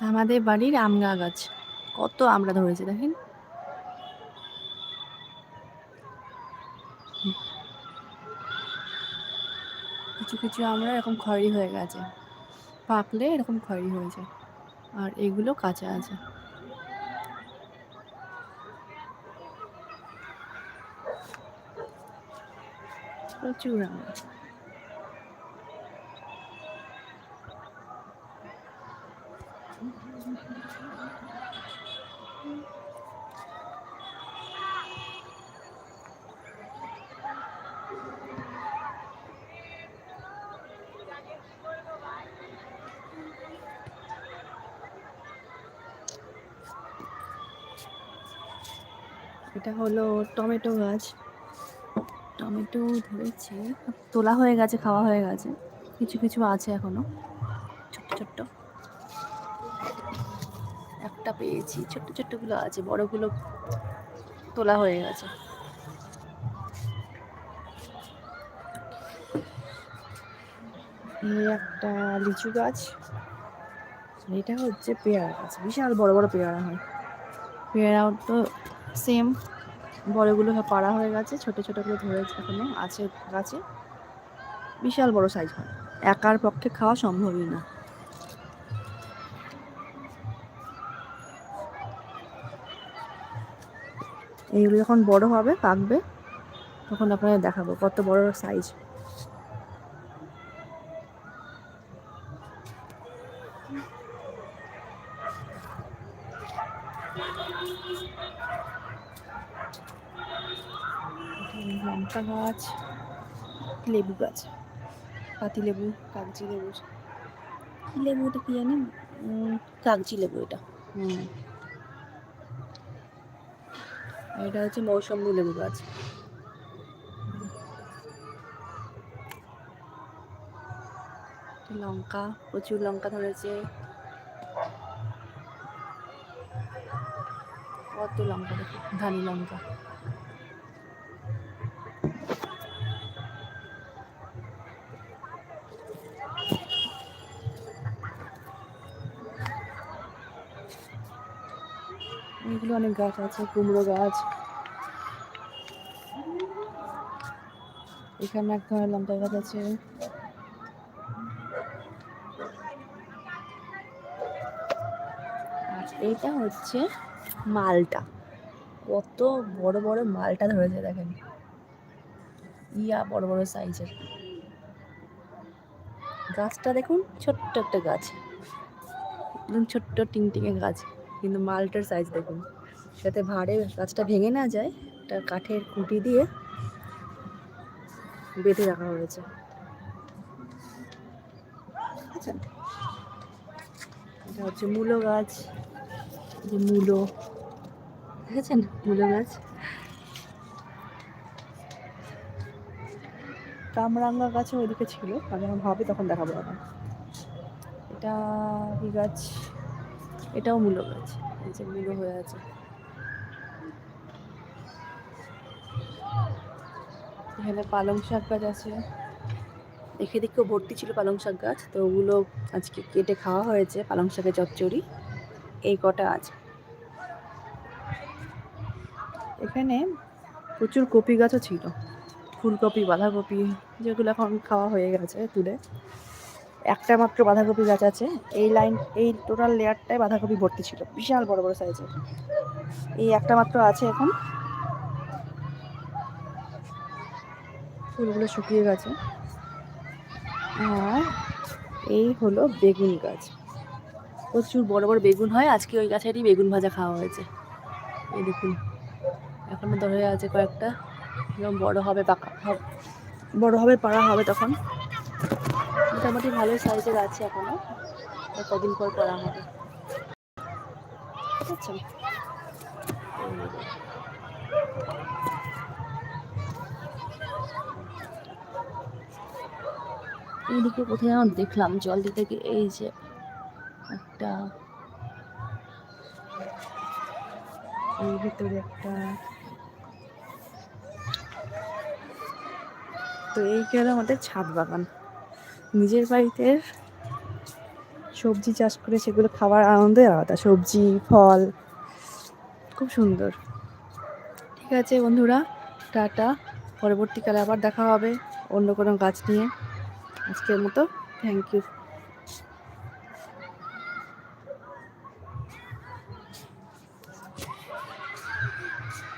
আমাদের বাড়ির আমগা গাছ। কত আমড়া ধরেছে, দেখেন। কিছু কিছু আমরা এরকম খয়েরি হয়ে গেছে। পাকলে এরকম খয়েরি হয়ে যায়। আর এগুলো কাঁচা আছে। প্রচুর আমরা এটা হলো টমেটো গাছ। টমেটো ধরেছে, তোলা হয়ে গেছে, খাওয়া হয়ে গেছে। কিছু কিছু আছে এখনও, ছোট্ট ছোট্ট। একটা পেয়েছি। ছোট্ট ছোট্টগুলো আছে, বড়গুলো তোলা হয়ে গেছে। এই একটা লিচু গাছ। এটা হচ্ছে পেয়ারা গাছ। বিশাল বড় বড় পেয়ারা হয়। পেয়ারাও তো সেম বড়গুলো পাড়া হয়ে গেছে, ছোট ছোটগুলো ধরেছে এখনও, আছে গাছে। বিশাল বড় সাইজ হয়। একার পক্ষে খাওয়া সম্ভবই না। এইগুলো যখন বড় হবে পাকবে তখন আপনাদের দেখাবো কত বড় সাইজ লঙ্কা গাছ, লেবু গাছ, পাতি লেবু, কাগজি লেবু। কী লেবু কি জানি কাগজি লেবু এটা। হুম। এটা হচ্ছে মৌসম্বি লেবু গাছ। লঙ্কা প্রচুর লঙ্কা ধরেছে। কত লঙ্কা ধানি লঙ্কা। এগুলো অনেক গাছ আছে, কুমড়ো গাছ। এখানে এক ধরনের লঙ্কা গাছ আছে। আর এটা হচ্ছে মালটা। কত বড় বড় মালটা ধরেছে দেখেন। ইয়া বড় বড় সাইজের। গাছটা দেখুন, ছোট্ট একটা গাছ। একদম ছোট্ট টিংটিঙে গাছ। কিন্তু মালটার সাইজ দেখুন। সাথে ভাড়ে গাছটা ভেঙে না যায়, একটা কাঠের খুঁটি দিয়ে বেঁধে রাখা হয়েছে। আচ্ছা। এটা হচ্ছে মূলো গাছ যে মূলো, দেখেছেন মূলো গাছ? কামরাঙ্গা গাছও ওইদিকে ছিল, আমি হবে তখন দেখাবো এখন এটা কি গাছ এটাও মূলো গাছ এই যে মূলো হয়ে আছে। এখানে পালং শাক গাছ আছে। দেখে দেখেও ভর্তি ছিল পালং শাক গাছ, তো ওগুলো আজকে কেটে খাওয়া হয়েছে, পালং শাকের চচ্চড়ি। এই কটা আছে। এখানে প্রচুর কপি গাছও ছিল। ফুলকপি, বাঁধাকপি, যেগুলো এখন খাওয়া হয়ে গেছে তুলে। একটা মাত্র বাঁধাকপি গাছ আছে। এই লাইন, এই টোটাল লেয়ারটায় বাঁধাকপি ভর্তি ছিল। বিশাল বড় বড় সাইজের এই একটা মাত্র আছে এখন। ফুলগুলো শুকিয়ে গেছে। আর এই হলো বেগুন গাছ। প্রচুর বড় বড় বেগুন হয়। আজকে ওই গাছেরই বেগুন ভাজা খাওয়া হয়েছে। এই দেখুন। এখনও ধরে আছে কয়েকটা। বড় হবে পাকা হবে বড় হবে, পাড়া হবে তখন। মোটামুটি ভালো সাইজের আছে এখনও। কদিন পর পাড়া হবে। ঠিক আছে। কোথায় যেন দেখলাম, জল দিতে গিয়ে এই যে একটা এর ভিতরে একটা তো এই গেল আমাদের ছাদ বাগান। নিজের বাড়িতে সবজি চাষ করে সেগুলো খাওয়ার আনন্দই আলাদা। সবজি, ফল, খুব সুন্দর। ঠিক আছে বন্ধুরা, টাটা। পরবর্তীকালে আবার দেখা হবে অন্য কোনো গাছ নিয়ে। আজকের মতো থ্যাংক ইউ